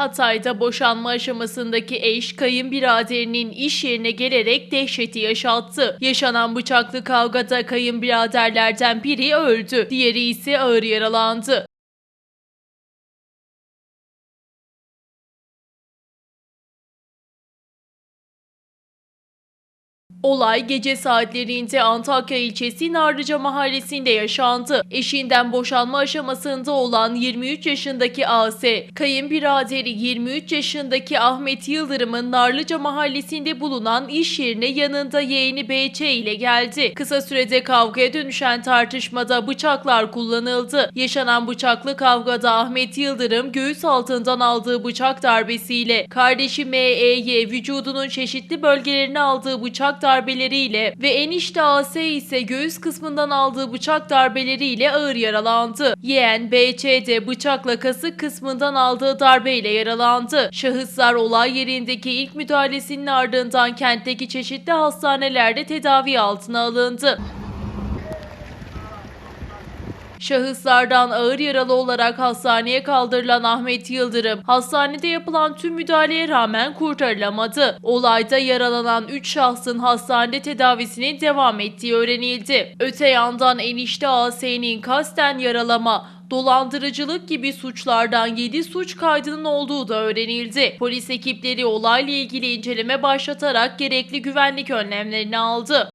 Hatay'da boşanma aşamasındaki eş kayınbiraderinin iş yerine gelerek dehşeti yaşattı. Yaşanan bıçaklı kavgada kayınbiraderlerden biri öldü, diğeri ise ağır yaralandı. Olay gece saatlerinde Antakya ilçesi Narlıca mahallesinde yaşandı. Eşinden boşanma aşamasında olan 23 yaşındaki AS, kayınbiraderi 23 yaşındaki Ahmet Yıldırım'ın Narlıca mahallesinde bulunan iş yerine yanında yeğeni BC ile geldi. Kısa sürede kavgaya dönüşen tartışmada bıçaklar kullanıldı. Yaşanan bıçaklı kavgada Ahmet Yıldırım göğüs altından aldığı bıçak darbesiyle kardeşi ME'ye vücudunun çeşitli bölgelerine aldığı bıçak darbeleriyle ve enişte AS ise göğüs kısmından aldığı bıçak darbeleriyle ağır yaralandı. Yeğen BC de bıçakla kasık kısmından aldığı darbeyle yaralandı. Şahıslar olay yerindeki ilk müdahalesinin ardından kentteki çeşitli hastanelerde tedavi altına alındı. Şahıslardan ağır yaralı olarak hastaneye kaldırılan Ahmet Yıldırım, hastanede yapılan tüm müdahaleye rağmen kurtarılamadı. Olayda yaralanan 3 şahsın hastanede tedavisinin devam ettiği öğrenildi. Öte yandan enişte AS'nin kasten yaralama, dolandırıcılık gibi suçlardan 7 suç kaydının olduğu da öğrenildi. Polis ekipleri olayla ilgili inceleme başlatarak gerekli güvenlik önlemlerini aldı.